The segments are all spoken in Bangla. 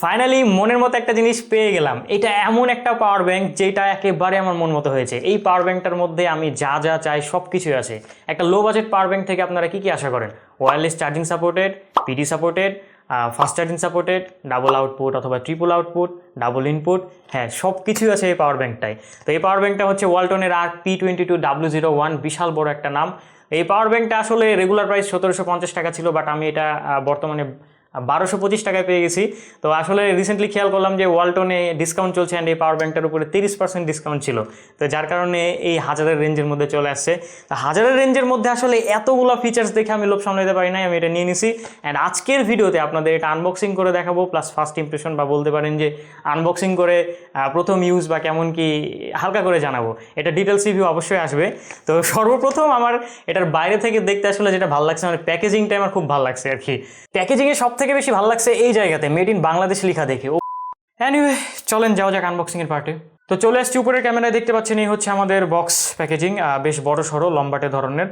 ফাইনালি মনের মতো একটা জিনিস পেয়ে গেলাম। এটা এমন একটা পাওয়ার ব্যাংক যেটা একেবারে আমার মন মতো হয়েছে। এই পাওয়ার ব্যাংকটার মধ্যে আমি যা যা চাই সব কিছুই আছে। একটা লো বাজেট পাওয়ার ব্যাংক থেকে আপনারা কি কি আশা করেন? Wireless charging supported PD supported fast charging supported double output অথবা ট্রিপল আউটপুট ডাবল ইনপুট হ্যাঁ সব কিছুই আছে এই পাওয়ার ব্যাংকটায় তো এই পাওয়ার ব্যাংকটা হচ্ছে ওয়ালটনের R P twenty two W zero one বিশাল বড় একটা নাম। এই পাওয়ার ব্যাংকটা আসলে রেগুলার প্রাইস সতেরোশো পঞ্চাশ টাকা ছিল বাট আমি এটা বর্তমানে বারোশো পঁচিশ টাকায় পেয়ে গেছি। তো আসলে রিসেন্টলি খেয়াল করলাম যে ওয়ালটনে ডিসকাউন্ট চলছে অ্যান্ড এই পাওয়ার ব্যাংকটার উপরে তিরিশ পার্সেন্ট ডিসকাউন্ট ছিল। তো যার কারণে এই হাজারের রেঞ্জের মধ্যে চলে আসছে। তো হাজারের রেঞ্জের মধ্যে আসলে এতগুলো ফিচার্স দেখে আমি লোভ সামলাতে পারি নাই, আমি এটা নিয়ে নিছি। অ্যান্ড আজকের ভিডিওতে আপনাদের এটা আনবক্সিং করে দেখাবো প্লাস ফার্স্ট ইমপ্রেশন বা বলতে পারেন যে আনবক্সিং করে প্রথম ইউজ বা কেমন কি হালকা করে জানাব। এটা ডিটেলস রিভিউ অবশ্যই আসবে। তো সর্বপ্রথম আমার এটার বাইরে থেকে দেখতে আসলে যেটা ভালো লাগছে মানে প্যাকেজিংটা আমার খুব ভালো লাগছে আর কি। প্যাকেজিংয়ে সব থেকে বেশি ভালো লাগছে এই জায়গাতে মেড ইন বাংলাদেশ লেখা দেখে। ও অ্যানিওয়ে চলেন যাওয়া যাক আনবক্সিংয়ের পার্টে তো চলে আসছি উপরের ক্যামেরায়, দেখতে পাচ্ছেন এই হচ্ছে আমাদের বক্স প্যাকেজিং বেশ বড় সড়ো, লম্বাটে ধরনের।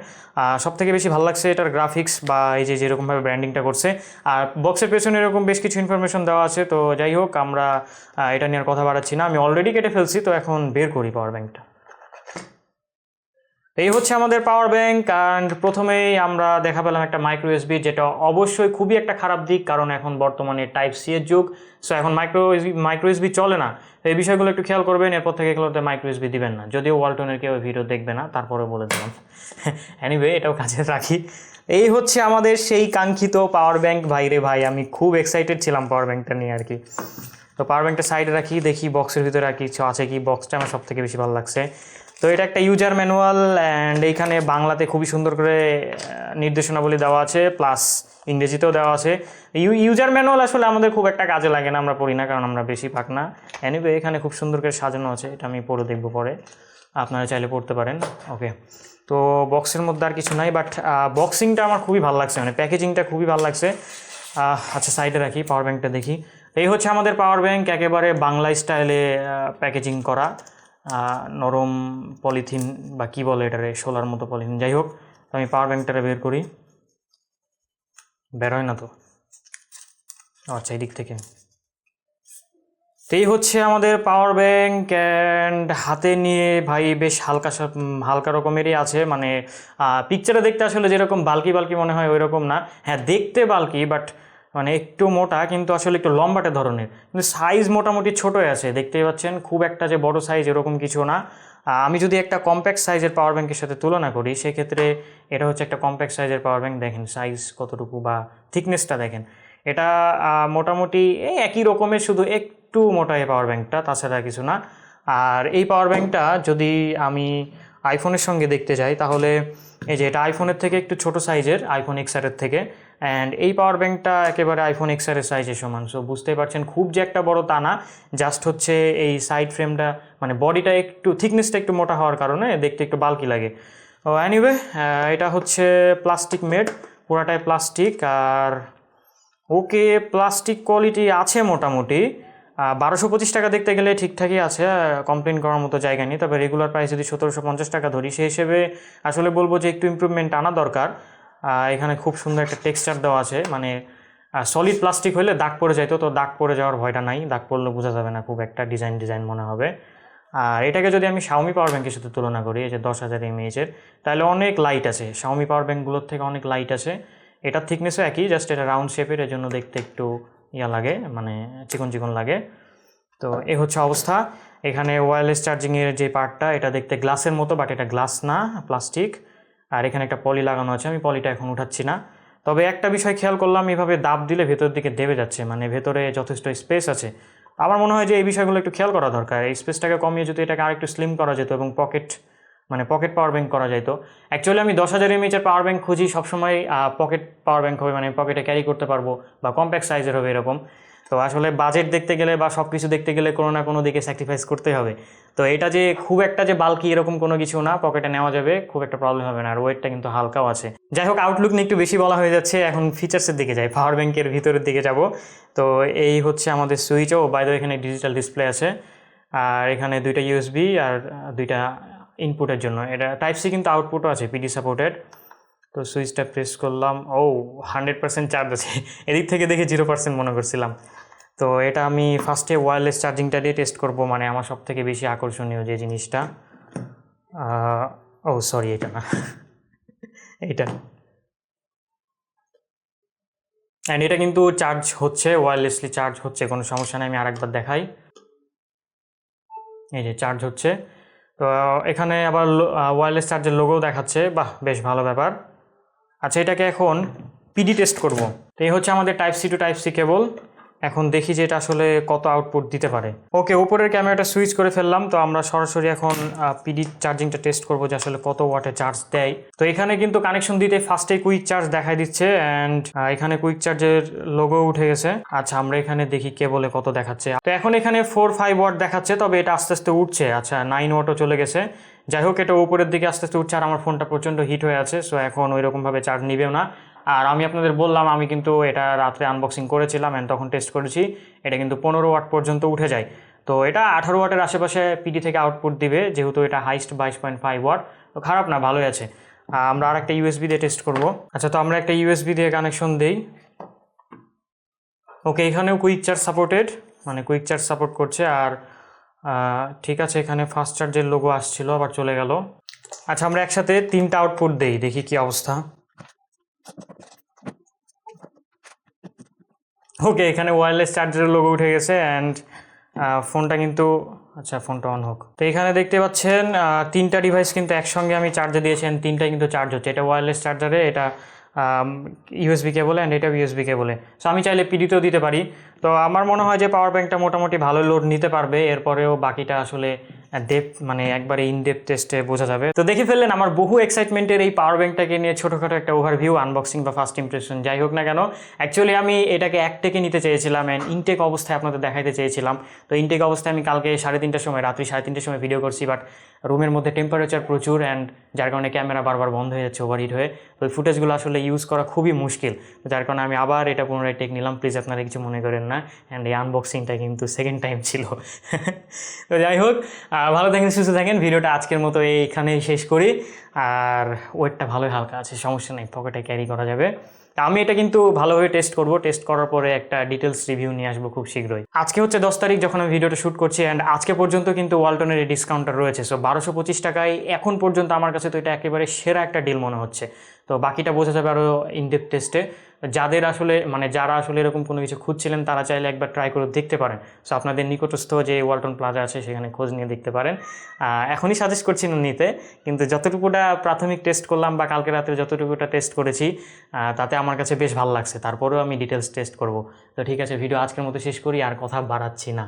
সব থেকে বেশি ভালো লাগছে এটার গ্রাফিক্স বা এই যে যেরকমভাবে ব্র্যান্ডিংটা করছে। আর বক্সের পেছনে এরকম বেশ কিছু ইনফরমেশন দেওয়া আছে। তো যাই হোক, আমরা এটা নিয়ে আর কথা বাড়াচ্ছি না। আমি অলরেডি কেটে ফেলছি, তো এখন বের করি পাওয়ার ব্যাংকটা এই হচ্ছে আমাদের পাওয়ার ব্যাংক অ্যান্ড প্রথমেই আমরা দেখা পেলাম একটা মাইক্রো এসবি যেটা অবশ্যই খুবই একটা খারাপ দিক, কারণ এখন বর্তমানে টাইপ সি এর যুগ। সো এখন মাইক্রো এসবি মাইক্রো এসবি চলে না। তো এই বিষয়গুলো একটু খেয়াল করবেন, এরপর থেকে এগুলোতে মাইক্রো এসবি দিবেন না। যদিও ওয়ালটনের কেউ ভিডিও দেখবে না, তারপরে বলে দিলাম। এনিওয়ে এটাও কাজে রাখি। এই হচ্ছে আমাদের সেই কাঙ্ক্ষিত পাওয়ার ব্যাংক ভাই রে ভাই, আমি খুব এক্সাইটেড ছিলাম পাওয়ার ব্যাংকটা নিয়ে আর কি। তো পাওয়ার ব্যাংকটা সাইডে রাখি, দেখি বক্সের ভিতরে আর কিছু আছে কি? বক্সটা আমার সব থেকে বেশি ভালো লাগছে। তো এটা একটা ইউজার ম্যানুয়াল অ্যান্ড এইখানে বাংলাতে খুবই সুন্দর করে নির্দেশনাবলী দেওয়া আছে প্লাস ইংরেজিতেও দেওয়া আছে। ইউ ইউজার ম্যানুয়াল আসলে আমাদের খুব একটা কাজে লাগে না, আমরা পড়ি না, কারণ আমরা বেশি পাক না। এনিওয়ে এখানে খুব সুন্দর করে সাজানো আছে, এটা আমি পড়ে দেখব পরে। আপনারা চাইলে পড়তে পারেন ওকে তো বক্সের মধ্যে আর কিছু নাই বাট বক্সিংটা আমার খুবই ভালো লাগছে মানে প্যাকেজিংটা খুবই ভালো লাগছে। আচ্ছা সাইডে রাখি পাওয়ার ব্যাঙ্কটা দেখি। এই হচ্ছে আমাদের পাওয়ার ব্যাঙ্ক একেবারে বাংলা স্টাইলে প্যাকেজিং করা। নরম পলিথিন বা কী বলে এটারে, সোলার মতো পলিথিন যাই হোক, আমি পাওয়ার ব্যাঙ্কটারে বের করি। বেরোয় না তো? আচ্ছা এই দিক থেকে। তো এই হচ্ছে আমাদের পাওয়ার ব্যাংক অ্যান্ড হাতে নিয়ে ভাই বেশ হালকা হালকা রকমেরই আছে। মানে পিকচারে দেখতে আসলে যেরকম বালকি বালকি মনে হয় ওই রকম না। হ্যাঁ দেখতে বালকি বাট মানে একটু মোটা, কিন্তু আসলে একটু লম্বাটে ধরনের। কিন্তু সাইজ মোটামুটি ছোটোই আছে। দেখতেই পাচ্ছেন, খুব একটা যে বড় সাইজ এরকম কিছু না। আমি যদি একটা কম্প্যাক্ট সাইজের পাওয়ার ব্যাংকের সাথে তুলনা করি, সেক্ষেত্রে এটা হচ্ছে একটা কম্প্যাক্ট সাইজের পাওয়ার ব্যাংক দেখেন সাইজ কতটুকু বা থিকনেসটা দেখেন। এটা মোটামুটি একই রকমের, শুধু একটু মোটা এই পাওয়ার ব্যাংকটা তাছাড়া কিছু না। আর এই পাওয়ার ব্যাংকটা যদি আমি আইফোনের সঙ্গে দেখতে যাই, তাহলে এই যে এটা আইফোনের থেকে একটু ছোট সাইজের আইফোন এক্সআরের থেকে। অ্যান্ড এই পাওয়ার ব্যাংকটা একেবারে আইফোন এক্সআরের সাইজের সমান। সো বুঝতেই পারছেন, খুব যে একটা বড় তা না জাস্ট হচ্ছে এই সাইড ফ্রেমটা মানে বডিটা একটু থিকনেসটা একটু মোটা হওয়ার কারণে দেখতে একটু বালকি লাগে। ও অ্যানিওয়ে এটা হচ্ছে প্লাস্টিক মেড পুরাটাই প্লাস্টিক আর ওকে প্লাস্টিক কোয়ালিটি আছে মোটামুটি। বারোশো পঁচিশ টাকা দেখতে গেলে ঠিকঠাকই আছে কমপ্লেন করার মতো জায়গা নেই। তবে রেগুলার প্রাইস যদি সতেরোশো পঞ্চাশ টাকা ধরি, সেই হিসেবে আসলে বলব যে একটু ইমপ্রুভমেন্ট আনা দরকার। এখানে খুব সুন্দর একটা টেক্সচার দেওয়া আছে মানে সলিড প্লাস্টিক হলে দাগ পড়ে যাইতো তো দাগ পড়ে যাওয়ার ভয়টা নাই। দাগ পড়লে বোঝা যাবে না, খুব একটা ডিজাইন ডিজাইন মনে হবে। আর এটাকে যদি আমি শাওমি পাওয়ার ব্যাংকের সাথে তুলনা করি, এই যে দশ হাজার এমএইচের তাহলে অনেক লাইট আছে। শাওমি পাওয়ার ব্যাংকগুলোর থেকে অনেক লাইট আছে। এটার থিকনেসও একই জাস্ট এটা রাউন্ড শেপের এর জন্য দেখতে একটু ইয়া লাগে মানে চিকন চিকন লাগে। তো এ হচ্ছে অবস্থা। এখানে ওয়্যারলেস চার্জিংয়ের যে পার্টটা এটা দেখতে গ্লাসের মতো বাট এটা গ্লাস না প্লাস্টিক আর এখানে একটা পলি লাগানো আছে, আমি পলিটা এখন উঠাচ্ছি না। তবে একটা বিষয় খেয়াল করলাম, এভাবে দাব দিলে ভেতরের দিকে দেবে যাচ্ছে মানে ভেতরে যথেষ্ট স্পেস আছে। আমার মনে হয় যে এই বিষয়গুলো একটু খেয়াল করা দরকার। এই স্পেসটাকে কমিয়ে যদি এটাকে আরেকটু স্লিম করা যেত এবং পকেট মানে পকেট পাওয়ার ব্যাঙ্ক করা যেত অ্যাকচুয়ালি আমি দশ হাজার এমএচের পাওয়ার ব্যাঙ্ক খুঁজি, সবসময় পকেট পাওয়ার ব্যাঙ্ক হবে মানে পকেটে ক্যারি করতে পারব বা কম্প্যাক্ট সাইজের হবে এরকম। তো আসলে বাজেট দেখতে গেলে বা সব কিছু দেখতে গেলে কোনো না কোনো দিকে স্যাক্রিফাইস করতে হবে। তো এটা যে খুব একটা যে বালকি এরকম কোনো কিছু না পকেটে নেওয়া যাবে, খুব একটা প্রবলেম হবে না। আর ওয়েটটা কিন্তু হালকাও আছে। যাই হোক আউটলুক নিয়ে একটু বেশি বলা হয়ে যাচ্ছে। এখন ফিচার্সের দিকে যাই পাওয়ার ব্যাঙ্কের ভিতরের দিকে যাব। তো এই হচ্ছে আমাদের সুইচও বাইরে এখানে ডিজিটাল ডিসপ্লে আছে। আর এখানে দুইটা ইউএসবি আর দুইটা ইনপুটের জন্য। এটা টাইপ সি কিন্তু আউটপুটও আছে পিডি সাপোর্টেড তো সুইচটা প্রেস করলাম, ও হান্ড্রেড পার্সেন্ট চার্জ আছে। এদিক থেকে দেখে জিরো পার্সেন্ট মনে করছিলাম। তো এটা আমি ফার্স্টে ওয়্যারলেস চার্জিংটা দিয়ে টেস্ট করব মানে আমার সব থেকে বেশি আকর্ষণীয় যে জিনিসটা। ও সরি এটা না। এটা। অ্যান্ড এটা কিন্তু চার্জ হচ্ছে ওয়্যারলেসলি চার্জ হচ্ছে, কোনো সমস্যা নেই, আমি আরেকবার দেখাই। এই যে চার্জ হচ্ছে। তো এখানে আবার ওয়্যারলেস চার্জের লোগোও দেখাচ্ছে। বাহ, বেশ ভালো ব্যাপার। আচ্ছা এটাকে এখন পিডি টেস্ট করব। তো এই হচ্ছে আমাদের type C to type C cable এখন দেখি যে এটা আসলে কত আউটপুট দিতে পারে। ওকে উপরের ক্যামেরাটা সুইচ করে ফেললাম, তো আমরা সরাসরি এখন পিডি চার্জিংটা টেস্ট করব যে আসলে কত ওয়াটে চার্জ দেয়। তো এখানে কিন্তু কানেকশন দিতে ফার্স্টে কুইক চার্জ দেখাই দিচ্ছে অ্যান্ড এখানে কুইক চার্জের লোগো উঠে গেছে। আচ্ছা আমরা এখানে দেখি কেবলে কত দেখাচ্ছে। তো এখন এখানে ফোর ফাইভ ওয়াট দেখাচ্ছে, তবে এটা আস্তে আস্তে উঠছে। আচ্ছা নাইন ওয়াটও চলে গেছে। যাই হোক, এটা উপরের দিকে আস্তে আস্তে উঠছে, আর আমার ফোনটা প্রচণ্ড হিট হয়ে আছে সো এখন ওই রকমভাবে চার্জ নিবেও না। আর আমি আপনাদের বললাম, আমি কিন্তু এটা রাত্রে আনবক্সিং করেছিলাম অ্যান্ড তখন টেস্ট করেছি। এটা কিন্তু পনেরো ওয়াট পর্যন্ত উঠে যায়। তো এটা আঠারো ওয়াটের আশেপাশে পিডি থেকে আউটপুট দিবে, যেহেতু এটা হাইস্ট বাইশ পয়েন্ট ফাইভ ওয়াট তো খারাপ না, ভালোই আছে। আমরা আর একটা ইউএসবি দিয়ে টেস্ট করব। আচ্ছা তো আমরা একটা ইউএসবি দিয়ে কানেকশন দিই। ওকে এখানেও কুইক চার্জ সাপোর্টেড মানে কুইক চার্জ সাপোর্ট করছে। আর ঠিক আছে, এখানে ফাস্ট চার্জের লোগো আসছিল, আবার চলে গেল। আচ্ছা আমরা একসাথে তিনটা আউটপুট দেই, দেখি কি অবস্থা। ওকে এখানে ওয়্যারলেস চার্জারের লোগো উঠে গেছে অ্যান্ড ফোনটা কিন্তু আচ্ছা ফোনটা অন হোক। তো এখানে দেখতে পাচ্ছেন তিনটা ডিভাইস কিন্তু একসঙ্গে আমি চার্জে দিয়েছি and তিনটাই কিন্তু চার্জ হচ্ছে। এটা ওয়্যারলেস চার্জারে এটা ইউএসবি কেবলে অ্যান্ড এটা ইউএসবি কেবলে সো আমি চাইলে পিডিতেও দিতে পারি। তো আমার মনে হয় যে পাওয়ার ব্যাঙ্কটা মোটামুটি ভালো লোড নিতে পারবে, এরপরেও বাকিটা আসলে ডেপ মানে একবারে ইন ডেপ টেস্টে বোঝা যাবে। তো দেখে ফেললেন আমার বহু এক্সাইটমেন্টের এই পাওয়ার ব্যাঙ্কটাকে নিয়ে ছোটোখাটো একটা ওভারভিউ আনবক্সিং বা ফার্স্ট ইমপ্রেশন যাই হোক না কেন অ্যাকচুয়ালি আমি এটাকে একটেকে নিতে চেয়েছিলাম অ্যান্ড ইনটেক অবস্থায় আপনাদের দেখাইতে চেয়েছিলাম। তো ইনটেক অবস্থায় আমি কালকে সাড়ে তিনটার সময়, রাত্রি সাড়ে তিনটার সময় ভিডিও করছি বাট রুমের মধ্যে টেম্পারেচার প্রচুর অ্যান্ড যার কারণে ক্যামেরা বারবার বন্ধ হয়ে যাচ্ছে ওভারহিট হয়ে। ওই ফুটেজগুলো আসলে ইউজ করা খুবই মুশকিল। যার কারণে আমি আবার এটা পুনরায় টেক নিলাম। প্লিজ আপনারা কিছু মনে করেন না। অ্যান্ড এই আনবক্সিংটা কিন্তু সেকেন্ড টাইম ছিল। তো যাই হোক ভালো থাকেন, সুস্থ থাকেন। ভিডিওটা আজকের মতো এইখানেই শেষ করি। আর ওয়েটটা ভালোই হালকা আছে, সমস্যা নেই পকেটে ক্যারি করা যাবে। তা আমি এটা কিন্তু ভালোভাবে টেস্ট করব। টেস্ট করার পরে একটা ডিটেলস রিভিউ নিয়ে আসব খুব শীঘ্রই। আজকে হচ্ছে দশ তারিখ যখন আমি ভিডিওটা শ্যুট করছি অ্যান্ড আজকে পর্যন্ত কিন্তু ওয়ালটনের এই ডিসকাউন্টটা রয়েছে। সো বারোশো পঁচিশ টাকায় এখন পর্যন্ত আমার কাছে তো এটা একেবারে সেরা একটা ডিল মনে হচ্ছে। তো বাকিটা বোঝা যাবে আরও ইনডেপ টেস্টে যাদের আসলে মানে যারা আসলে এরকম কোনো কিছু খুঁজছিলেন, তারা চাইলে একবার ট্রাই করে দেখতে পারেন। সো আপনাদের নিকটস্থ যে ওয়ালটন প্লাজা আছে, সেখানে খোঁজ নিয়ে দেখতে পারেন। এখনই সাজেস্ট করছি না নিতে, কিন্তু যতটুকুটা প্রাথমিক টেস্ট করলাম বা কালকে রাতে যতটুকুটা টেস্ট করেছি তাতে আমার কাছে বেশ ভালো লাগছে। তারপরেও আমি ডিটেলস টেস্ট করব। তো ঠিক আছে ভিডিও আজকের মতো শেষ করি, আর কথা বাড়াচ্ছি না।